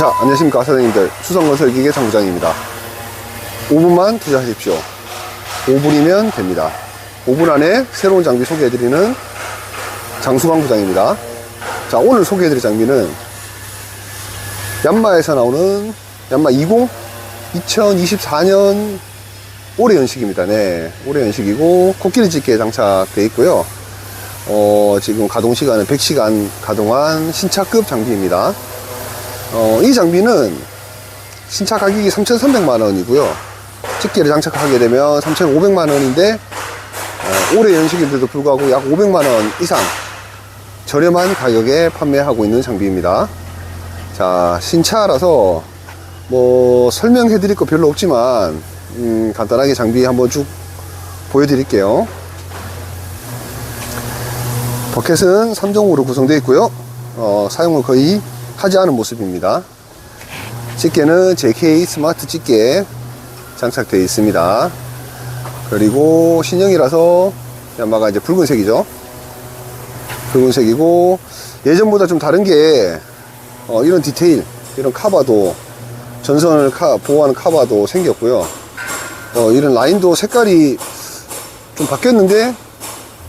자, 안녕하십니까, 사장님들. 수성건설 기계 장부장입니다. 5분만 투자하십시오. 5분이면 됩니다. 5분 안에 새로운 장비 소개해드리는 장수광 부장입니다. 자, 오늘 소개해드릴 장비는 얀마에서 나오는 얀마 20 2024년 올해 연식입니다. 네, 올해 연식이고 코끼리 집게에 장착되어 있고요. 어, 지금 가동 시간은 100시간 가동한 신차급 장비입니다. 어, 이 장비는 신차 가격이 3,300만 원이고요. 집게를 장착하게 되면 3,500만 원인데 어, 올해 연식인데도 불구하고 약 500만 원 이상 저렴한 가격에 판매하고 있는 장비입니다. 자, 신차라서 뭐 설명해 드릴 거 별로 없지만 음, 간단하게 장비 한번 쭉 보여드릴게요. 버켓은 3종으로 구성되어 있고요. 어, 사용을 거의 하지 않은 모습입니다. 집게는 JK 스마트 집게 장착되어 있습니다. 그리고 신형이라서 야마가 이제 붉은색이죠. 붉은색이고 예전보다 좀 다른 게 어, 이런 디테일, 이런 카바도 전선을 카- 보호하는 카바도 생겼고요. 어, 이런 라인도 색깔이 좀 바뀌었는데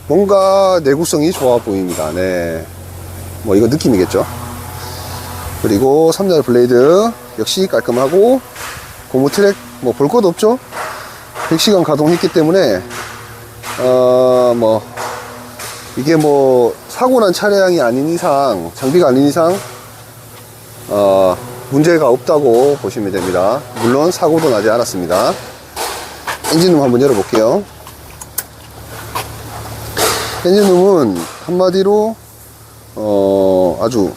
뭔가 내구성이 좋아 보입니다. 네. 뭐 이거 느낌이겠죠. 그리고 3열 블레이드 역시 깔끔하고 고무 트랙 뭐 볼 것도 없죠. 100시간 가동했기 때문에 어 뭐 이게 뭐 사고 난 차량이 아닌 이상 장비가 아닌 이상 어 문제가 없다고 보시면 됩니다. 물론 사고도 나지 않았습니다. 엔진룸 한번 열어볼게요. 엔진룸은 한마디로 어 아주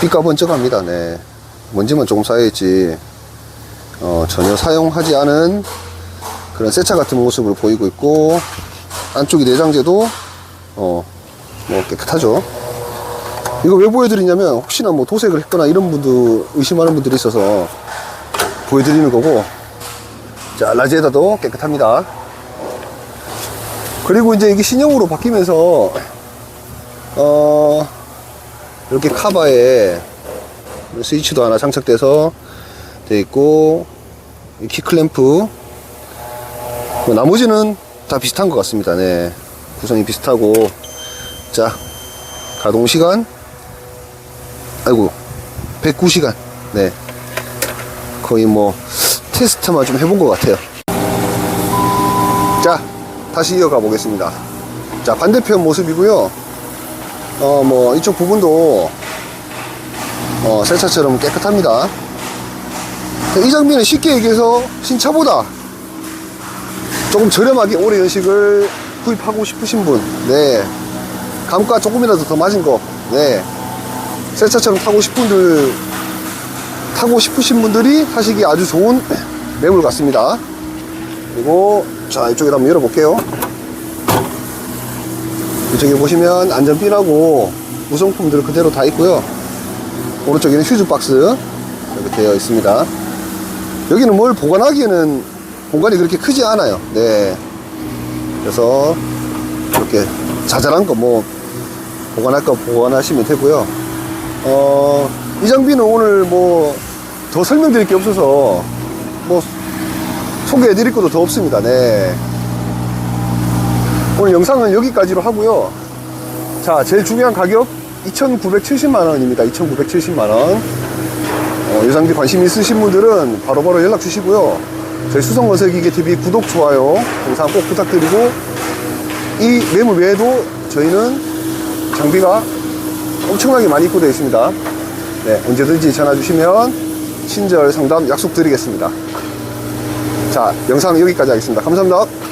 빛가 번쩍합니다. 네. 먼지만 조금 쌓여있지 어, 전혀 사용하지 않은 그런 새차 같은 모습을 보이고 있고 안쪽이 내장재도 어, 뭐 깨끗하죠. 이거 왜 보여드리냐면 혹시나 뭐 도색을 했거나 이런 분들 의심하는 분들이 있어서 보여드리는 거고 자 라지에다도 깨끗합니다. 그리고 이제 이게 신형으로 바뀌면서 어 이렇게 카바에 스위치도 하나 장착돼서 돼 있고 이 키클램프 뭐 나머지는 다 비슷한 것 같습니다. 네. 구성이 비슷하고. 자 가동 시간. 아이고 109시간. 네. 거의 뭐 테스트만 좀 해본 것 같아요. 자 다시 이어가 보겠습니다. 자 반대편 모습이고요. 어 뭐 이쪽 부분도 어, 새 차처럼 깨끗합니다. 이 장비는 쉽게 얘기해서 신차보다 조금 저렴하게 올해 연식을 구입하고 싶으신 분, 네. 감가 조금이라도 더 맞은 거, 네. 새 차처럼 타고 싶은 분들, 타고 싶으신 분들이 타시기 아주 좋은 매물 같습니다. 그리고, 자, 이쪽에 한번 열어볼게요. 이쪽에 보시면 안전핀하고 구성품들 그대로 다 있고요. 오른쪽에는 휴즈 박스 이렇게 되어 있습니다. 여기는 뭘 보관하기에는 공간이 그렇게 크지 않아요. 네. 그래서 이렇게 자잘한 거 뭐 보관할 거 보관하시면 되고요. 어, 이 장비는 오늘 뭐 더 설명드릴 게 없어서 뭐 소개해 드릴 것도 더 없습니다. 네. 오늘 영상은 여기까지로 하고요. 자, 제일 중요한 가격 2,970만원입니다. 2,970만원. 어, 이 장비 관심 있으신 분들은 바로 바로 연락 주시고요. 저희 수성건설기계TV 구독, 좋아요, 영상 꼭 부탁드리고, 이 매물 외에도 저희는 장비가 엄청나게 많이 입고되어 있습니다. 네, 언제든지 전화 주시면 친절 상담 약속드리겠습니다. 자, 영상 여기까지 하겠습니다. 감사합니다.